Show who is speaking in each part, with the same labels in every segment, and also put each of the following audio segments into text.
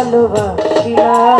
Speaker 1: Alva Shila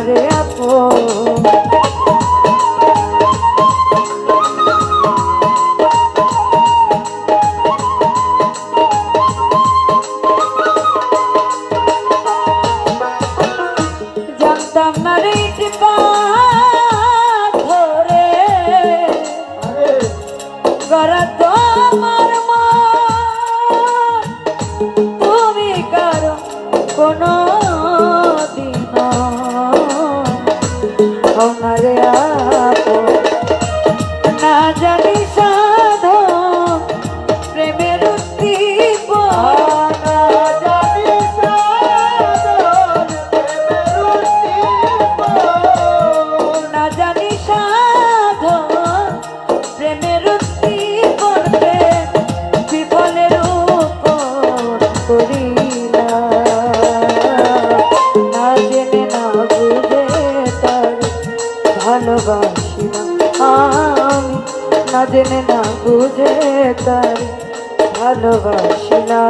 Speaker 1: আমার আপন জানতাম না রে ও মারে আ ভালোবাসি না আমি না জেনে না বুঝে তাই ভালোবাসি না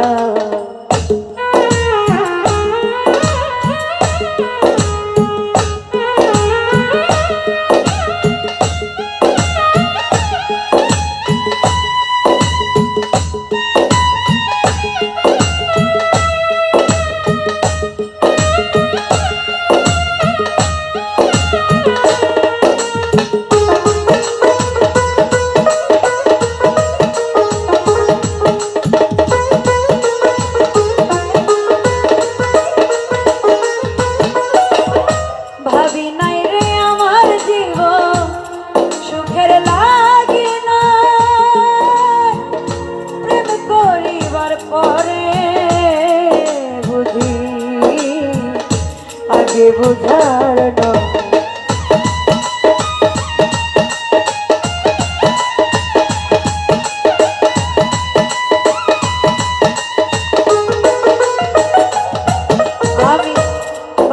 Speaker 1: লাগে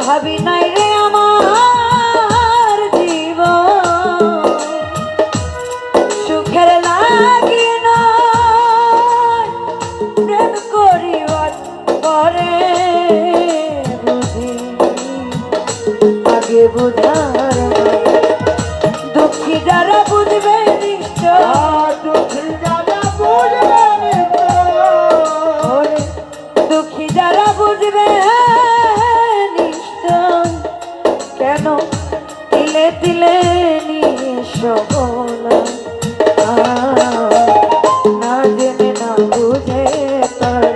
Speaker 1: ভাবি না বাজবে নিষ্ঠান কেন তিলে তিলে নিয়ে সবনা না বুঝে তার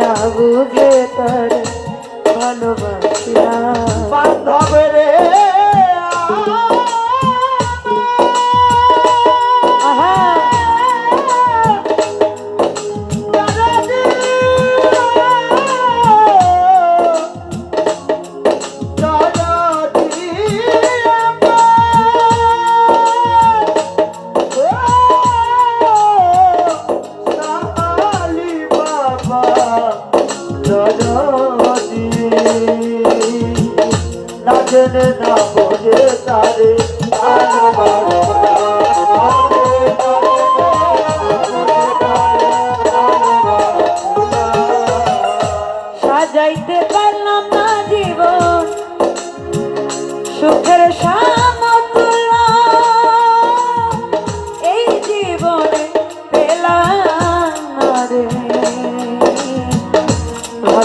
Speaker 1: না বুঝে তার ভালোবাসিলাম
Speaker 2: বান্ধবের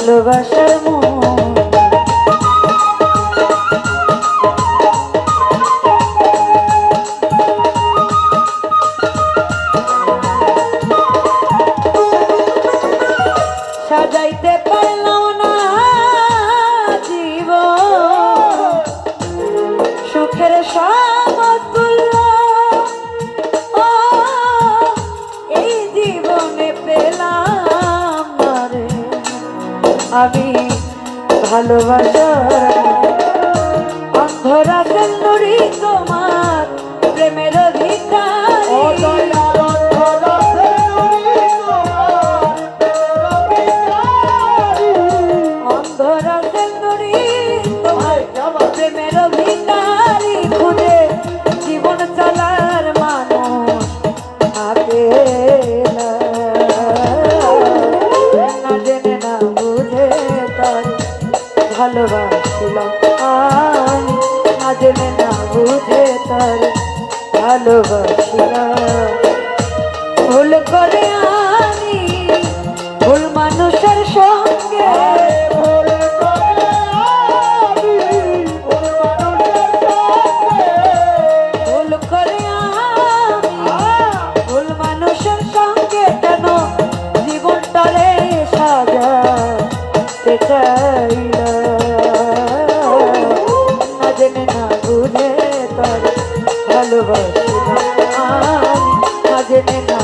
Speaker 1: ভালোবাসার মন ভালোবাসা। অন্ধরা তোমার প্রেমের অধিকার। ভালোবাসি না ভুল করে আমি ভুল মানুষের সঙ্গে। ভুল করে আমি ভুল মানুষের সঙ্গে। কেন জীবনটারে সাজা। ভালোবাসি। না আজ জেনে